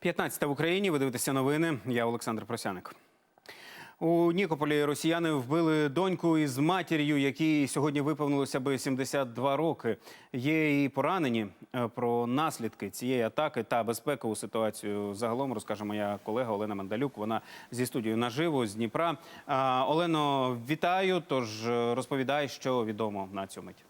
15 в Україні. Ви дивитеся новини. Я Олександр Просяник. У Нікополі росіяни вбили доньку із матір'ю, якій сьогодні виповнилося би 72 роки. Є і поранені Е, про наслідки цієї атаки та безпекову ситуацію. Загалом розкаже моя колега Олена Мандалюк. Вона зі студією наживо з Дніпра. Олено, вітаю. Тож е, розповідай, що відомо на цю мить.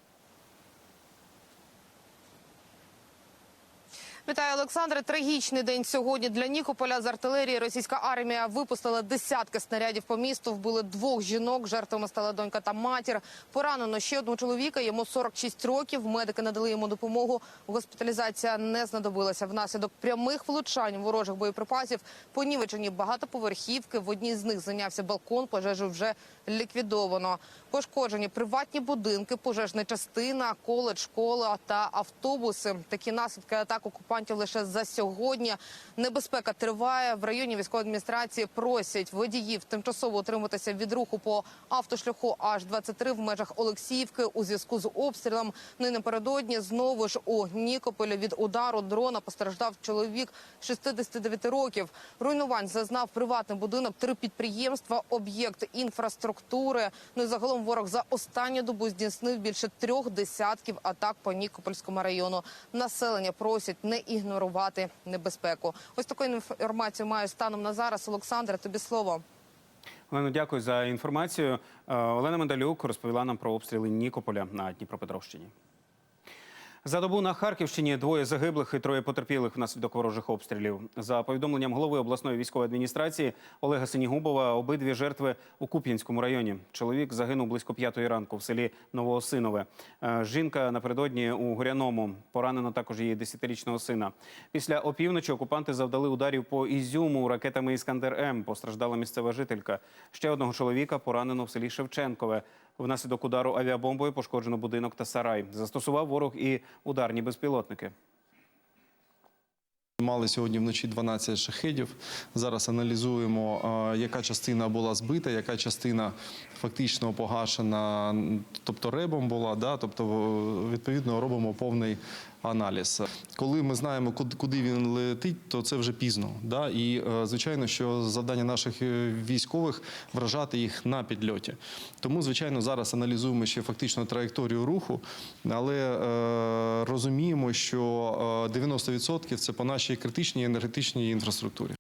Вітаю, Олександре. Трагічний день сьогодні для Нікополя з артилерії. Російська армія випустила десятки снарядів по місту. Вбили двох жінок. Жертвами стала донька та матір. Поранено ще одного чоловіка. Йому 46 років. Медики надали йому допомогу. Госпіталізація не знадобилася. Внаслідок прямих влучань ворожих боєприпасів понівечені багатоповерхівки. В одній з них зайнявся балкон. Пожежу вже ліквідовано. Пошкоджені приватні будинки, пожежна частина, коледж, школа та автобуси. Такі наслідки атак окупантів лише за сьогодні. Небезпека триває. В районі військової адміністрації просять водіїв тимчасово утриматися від руху по автошляху аж 23 в межах Олексіївки у зв'язку з обстрілом. Ну і напередодні знову ж у Нікополі від удару дрона постраждав чоловік 69 років. Руйнувань зазнав приватний будинок, три підприємства, об'єкт інфраструктури. Ну і загалом ворог за останню добу здійснив більше трьох десятків атак по Нікопольському району. Населення просять не ігнорувати небезпеку. Ось таку інформацію маю станом на зараз. Олександра, тобі слово. Олено, дякую за інформацію. Е, Олена Мандалюк розповіла нам про обстріли Нікополя на Дніпропетровщині. За добу на Харківщині двоє загиблих і троє потерпілих внаслідок ворожих обстрілів. За повідомленням голови обласної військової адміністрації Олега Синігубова, обидві жертви у Куп'янському районі. Чоловік загинув близько п'ятої ранку в селі Новоосинове. Е, Жінка напередодні у Горяному. Поранено також її десятирічного сина. Після опівночі окупанти завдали ударів по Ізюму ракетами Іскандер М. Постраждала місцева жителька. Ще одного чоловіка поранено в селі Шевченкове. Внаслідок удару авіабомбою пошкоджено будинок та сарай. Застосував ворог і ударні безпілотники. Мали сьогодні вночі 12 шахедів. Зараз аналізуємо, яка частина була збита, яка частина фактично погашена, тобто ребом була. Да? Тобто, відповідно, робимо повний аналіз. Коли ми знаємо, куди- він летить, то це вже пізно. Да? І е, звичайно, що завдання наших е, військових вражати їх на підльоті. Тому, звичайно, зараз аналізуємо ще фактично траєкторію руху, але е, розуміємо, що е, 90% це по нашій критичній енергетичній інфраструктурі.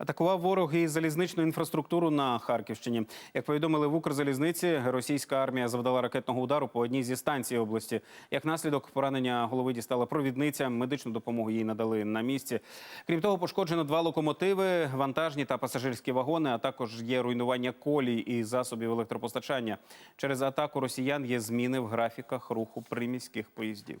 Атакував ворог і залізничну інфраструктуру на Харківщині. Як повідомили в Укрзалізниці, російська армія завдала ракетного удару по одній зі станцій області. Як наслідок поранення голови дістала провідниця. Медичну допомогу їй надали на місці. Крім того, пошкоджено два локомотиви, вантажні та пасажирські вагони. А також є руйнування колій і засобів електропостачання. Через атаку росіян є зміни в графіках руху приміських поїздів.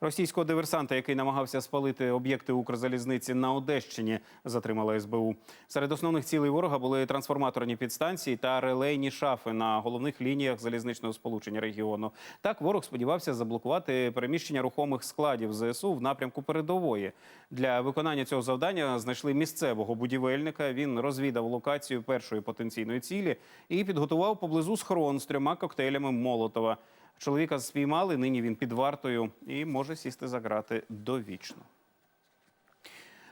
Російського диверсанта, який намагався спалити об'єкти Укрзалізниці на Одещині, затримала СБУ. Серед основних цілей ворога були трансформаторні підстанції та релейні шафи на головних лініях залізничного сполучення регіону. Так ворог сподівався заблокувати переміщення рухомих складів ЗСУ в напрямку передової. Для виконання цього завдання знайшли місцевого будівельника. Він розвідав локацію першої потенційної цілі і підготував поблизу схрон з трьома коктейлями Молотова. Чоловіка спіймали. Нині він під вартою і може сісти за грати довічно.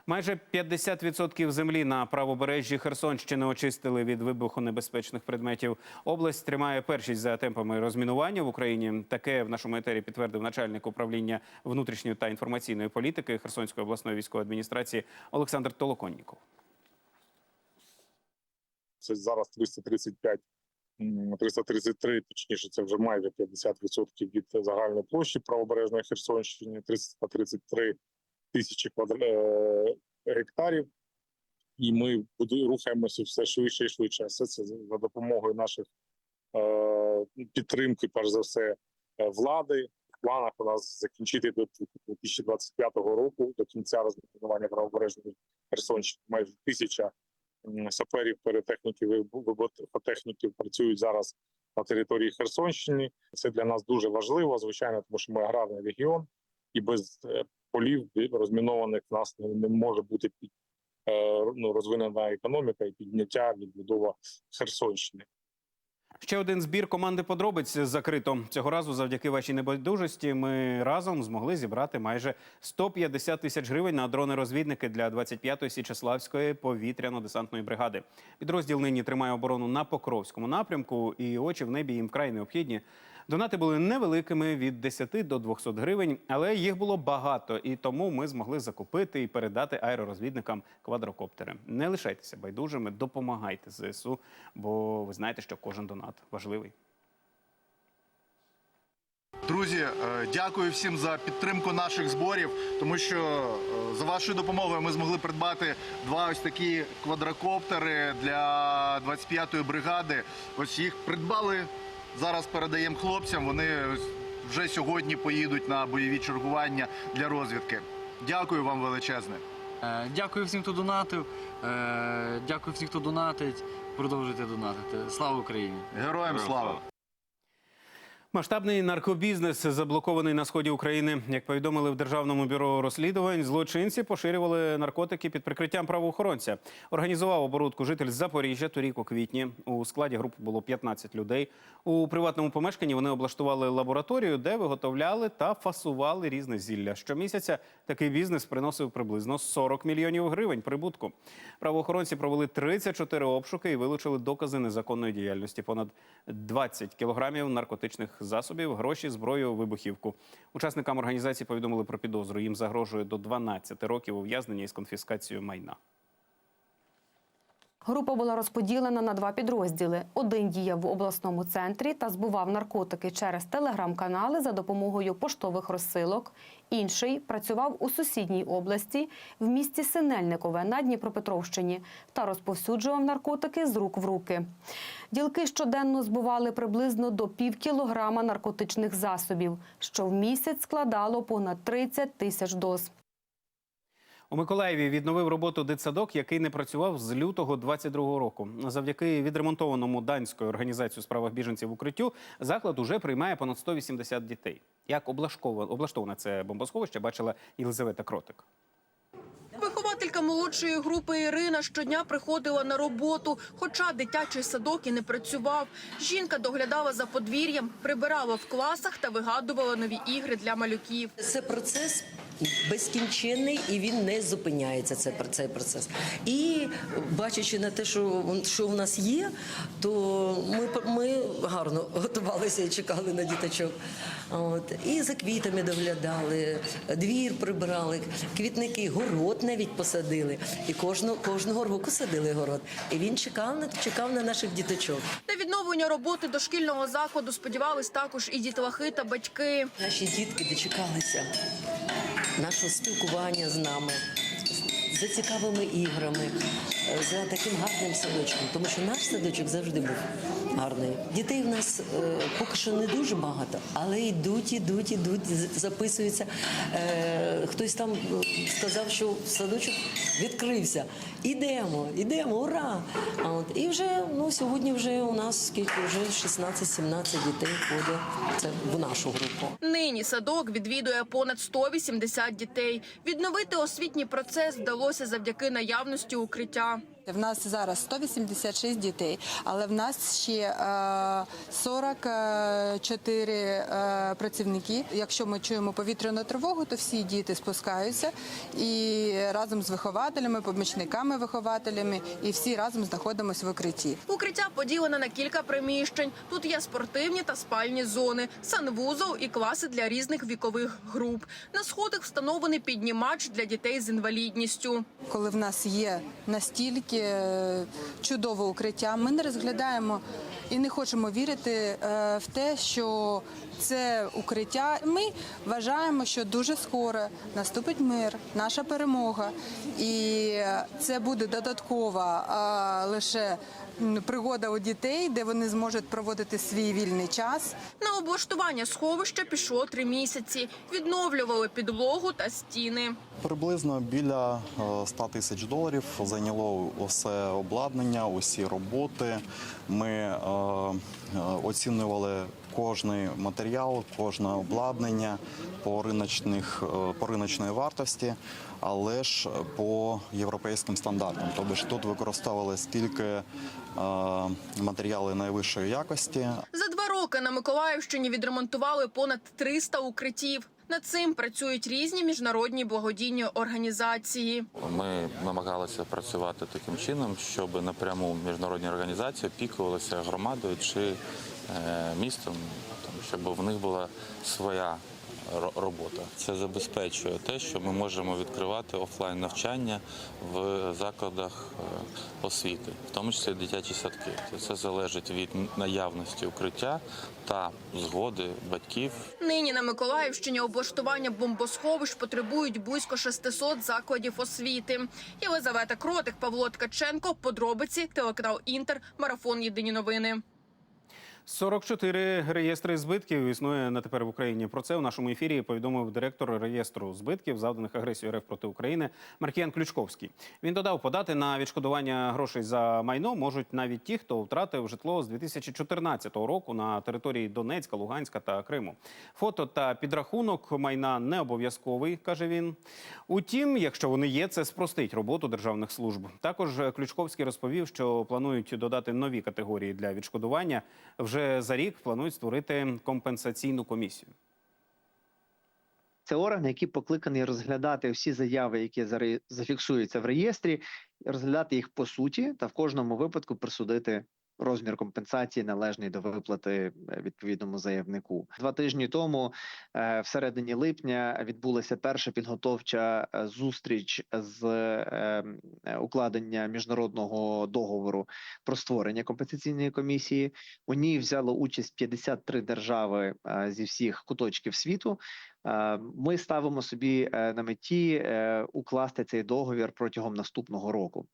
Майже 50% землі на правобережжі Херсонщини очистили від вибухонебезпечних предметів. Область тримає першість за темпами розмінування в Україні. Таке в нашому етері підтвердив начальник управління внутрішньої та інформаційної політики Херсонської обласної військової адміністрації Олександр Толоконніков. це зараз 335, м, 333, точніше, це вже майже 50% від загальної площі правобережної Херсонщини, 333 тисячі е, гектарів. І ми рухаємося все швидше і швидше. Все це за допомогою наших е, підтримки, перш за все, е, влади. В планах у нас закінчити до 2025 року, до кінця розмінування правобережної Херсонщини, майже тисяча саперів, перетехніків і виботехніків працюють зараз на території Херсонщини. Це для нас дуже важливо, звичайно, тому що ми аграрний регіон, і без е, полів розмінованих в нас не, не може бути під, е, ну, розвинена економіка і підняття відбудова Херсонщини. Ще один збір команди подробиць закрито. Цього разу, завдяки вашій небайдужості, ми разом змогли зібрати майже 150 тисяч гривень на дрони-розвідники для 25-ї Січеславської повітряно-десантної бригади. Підрозділ нині тримає оборону на Покровському напрямку, і очі в небі їм вкрай необхідні. Донати були невеликими від 10 до 200 гривень, але їх було багато, і тому ми змогли закупити і передати аеророзвідникам квадрокоптери. Не лишайтеся байдужими, допомагайте ЗСУ, бо ви знаєте, що кожен донат важливий. Друзі, е, дякую всім за підтримку наших зборів, тому що е, за вашою допомогою ми змогли придбати два ось такі квадрокоптери для 25-ї бригади. Ось їх придбали. Зараз передаємо хлопцям. Вони вже сьогодні поїдуть на бойові чергування для розвідки. Дякую вам величезне. Е, Дякую всім, хто донатив. Е, Дякую всім, хто донатить. Продовжуйте донатити. Слава Україні! Героям слава! Масштабний наркобізнес заблокований на сході України. Як повідомили в державному бюро розслідувань, злочинці поширювали наркотики під прикриттям правоохоронця. Організував оборудку житель Запоріжжя торік у квітні. У складі групи було 15 людей. У приватному помешканні вони облаштували лабораторію, де виготовляли та фасували різне зілля. Щомісяця такий бізнес приносив приблизно 40 мільйонів гривень прибутку. Правоохоронці провели 34 обшуки і вилучили докази незаконної діяльності. Понад 20 кілограмів наркотичних засобів, гроші, зброю, вибухівку. Учасникам організації повідомили про підозру. Їм загрожує до 12 років ув'язнення із конфіскацією майна. Група була розподілена на два підрозділи. Один діяв в обласному центрі та збував наркотики через телеграм-канали за допомогою поштових розсилок. Інший працював у сусідній області в місті Синельникове на Дніпропетровщині та розповсюджував наркотики з рук в руки. Ділки щоденно збували приблизно до пів кілограма наркотичних засобів, що в місяць складало понад 30 тисяч доз. У Миколаєві відновив роботу дитсадок, який не працював з лютого 22-го року. Завдяки відремонтованому данською організацією у справах біженців укриттю заклад уже приймає понад 180 дітей. Як облаштоване це бомбосховище, бачила Єлизавета Кротик. Вихователька молодшої групи Ірина щодня приходила на роботу, хоча дитячий садок і не працював. Жінка доглядала за подвір'ям, прибирала в класах та вигадувала нові ігри для малюків. Це процес безкінченний і він не зупиняється. Це про цей процес. І бачачи на те, що, що в нас є, то ми, ми гарно готувалися і чекали на діточок. От і за квітами доглядали, двір прибирали, квітники, город навіть посадили. І кожного кожного року садили город. І він чекав на чекав на наших діточок. На відновлення роботи дошкільного закладу сподівались також і дітлахи та батьки. Наші дітки дочекалися нашого спілкування з нами, за цікавими іграми, за таким гарним садочком, тому що наш садочок завжди був гарний. Дітей в нас е, поки що не дуже багато, але йдуть, йдуть, йдуть, записуються. Е, хтось там е, сказав, що садочок відкрився. Ідемо, ідемо, ура! А от і вже ну сьогодні вже у нас скільки вже 16-17 дітей ходить це в нашу групу. Нині садок відвідує понад 180 дітей. Відновити освітній процес вдалося завдяки наявності укриття. В нас зараз 186 дітей, але в нас ще е, 44 е, працівники. Якщо ми чуємо повітряну тривогу, то всі діти спускаються і разом з вихователями, помічниками вихователями, і всі разом знаходимося в укритті. Укриття поділене на кілька приміщень. Тут є спортивні та спальні зони, санвузол і класи для різних вікових груп. На сходах встановлений піднімач для дітей з інвалідністю. Коли в нас є настільки е, чудове укриття, ми не розглядаємо і не хочемо вірити е, в те, що це укриття. Ми вважаємо, що дуже скоро наступить мир, наша перемога, і це буде додаткова е, лише пригода у дітей, де вони зможуть проводити свій вільний час. На облаштування сховища пішло три місяці. Відновлювали підлогу та стіни. Приблизно біля е, 100 тисяч доларів зайняло усе обладнання, усі роботи. Ми е, е, оцінювали кожний матеріал, кожне обладнання по риночних е, по риночної вартості, але ж по європейським стандартам. Тобто ж тут використовували скільки матеріали найвищої якості. За два роки на Миколаївщині відремонтували понад 300 укриттів. Над цим працюють різні міжнародні благодійні організації. Ми намагалися працювати таким чином, щоб напряму міжнародні організації опікувалися громадою чи е, містом, там, щоб в них була своя робота. Це забезпечує те, що ми можемо відкривати офлайн навчання в закладах е, освіти, в тому числі дитячі садки. Це залежить від наявності укриття та згоди батьків Нині на Миколаївщині облаштування бомбосховищ потребують близько 600 закладів освіти. Єлизавета Кротик, Павло Ткаченко. Подробиці телеканал Інтер. Марафон. Єдині новини. 44 реєстри збитків існує на тепер в Україні. Про це в нашому ефірі повідомив директор реєстру збитків, завданих агресією РФ проти України Маркіян Ключковський. Він додав, подати на відшкодування грошей за майно можуть навіть ті, хто втратив житло з 2014 року на території Донецька, Луганська та Криму. Фото та підрахунок майна не обов'язковий, каже він. Утім, якщо вони є, це спростить роботу державних служб. Також Ключковський розповів, що планують додати нові категорії для відшкодування. Вже за рік планують створити компенсаційну комісію. Це орган, який покликаний розглядати всі заяви, які зафіксуються в реєстрі, розглядати їх по суті та в кожному випадку присудити розмір компенсації належний до виплати е, відповідному заявнику. Два тижні тому, е, в середині липня, відбулася перша підготовча е, зустріч з укладення міжнародного договору про створення компенсаційної комісії. У ній взяло участь 53 держави зі всіх куточків світу. Ми ставимо собі на меті укласти цей договір протягом наступного року.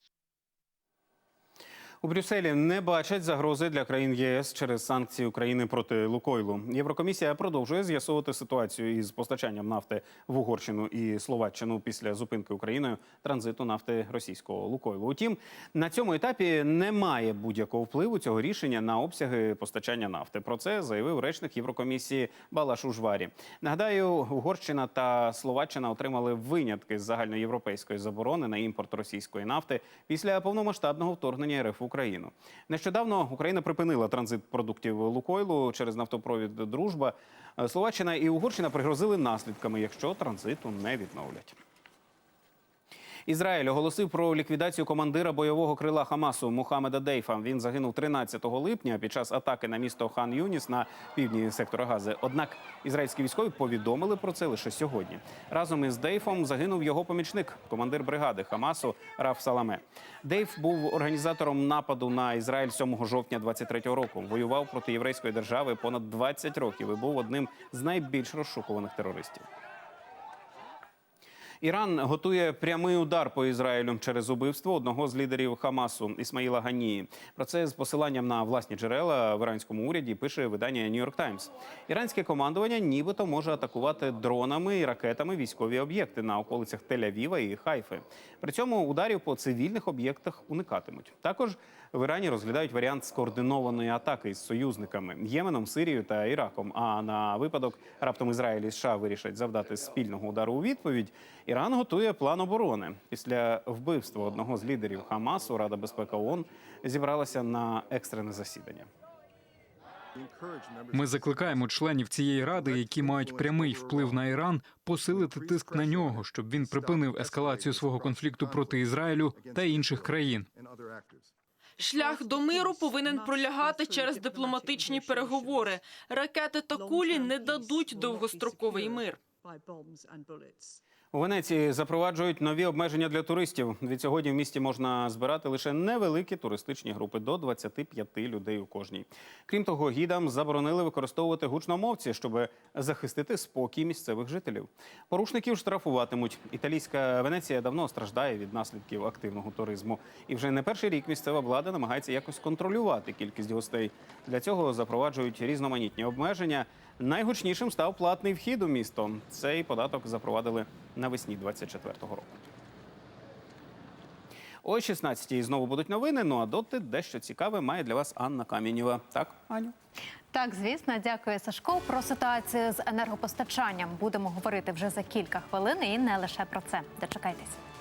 У Брюсселі не бачать загрози для країн ЄС через санкції України проти Лукойлу. Єврокомісія продовжує з'ясовувати ситуацію із постачанням нафти в Угорщину і Словаччину після зупинки Україною транзиту нафти російського Лукойлу. Утім, на цьому етапі немає будь-якого впливу цього рішення на обсяги постачання нафти. Про це заявив речник Єврокомісії Балаш Ужварі. Нагадаю, Угорщина та Словаччина отримали винятки з загальноєвропейської заборони на імпорт російської нафти після повномасштабного вторгнення РФ Україну. Нещодавно Україна припинила транзит продуктів Лукойлу через нафтопровід Дружба. Словаччина і Угорщина пригрозили наслідками, якщо транзиту не відновлять. Ізраїль оголосив про ліквідацію командира бойового крила Хамасу Мухаммеда Дейфа. Він загинув 13 липня під час атаки на місто Хан Юніс на півдні сектора Гази. Однак ізраїльські військові повідомили про це лише сьогодні. Разом із Дейфом загинув його помічник, командир бригади Хамасу Раф Саламе. Дейф був організатором нападу на Ізраїль 7 жовтня 23-го року. Воював проти єврейської держави понад 20 років і був одним з найбільш розшукуваних терористів. Іран готує прямий удар по Ізраїлю через убивство одного з лідерів Хамасу Ісмаїла Ганії. Про це з посиланням на власні джерела в іранському уряді пише видання Нью-Йорк Таймс. Іранське командування нібито може атакувати дронами і ракетами військові об'єкти на околицях Тель-Авіва і Хайфи. При цьому ударів по цивільних об'єктах уникатимуть. Також в Ірані розглядають варіант скоординованої атаки з союзниками Єменом, Сирією та Іраком. А на випадок раптом Ізраїль і США вирішать завдати спільного удару у відповідь. Іран готує план оборони. Після вбивства одного з лідерів Хамасу Рада безпеки ООН зібралася на екстрене засідання. Ми закликаємо членів цієї ради, які мають прямий вплив на Іран, посилити тиск на нього, щоб він припинив ескалацію свого конфлікту проти Ізраїлю та інших країн. Шлях до миру повинен пролягати через дипломатичні переговори. Ракети та кулі не дадуть довгостроковий мир. У Венеції запроваджують нові обмеження для туристів. Від сьогодні в місті можна збирати лише невеликі туристичні групи до 25 людей у кожній. Крім того, гідам заборонили використовувати гучномовці, щоб захистити спокій місцевих жителів. Порушників штрафуватимуть. Італійська Венеція давно страждає від наслідків активного туризму. І вже не перший рік місцева влада намагається якось контролювати кількість гостей. Для цього запроваджують різноманітні обмеження. Найгучнішим став платний вхід у місто. Цей податок запровадили навесні 24-го року. О 16-й знову будуть новини. Ну а доти дещо цікаве має для вас Анна Камінєва. Так, Аню? Так, звісно, дякую, Сашко. Про ситуацію з енергопостачанням будемо говорити вже за кілька хвилин і не лише про це. Дочекайтесь.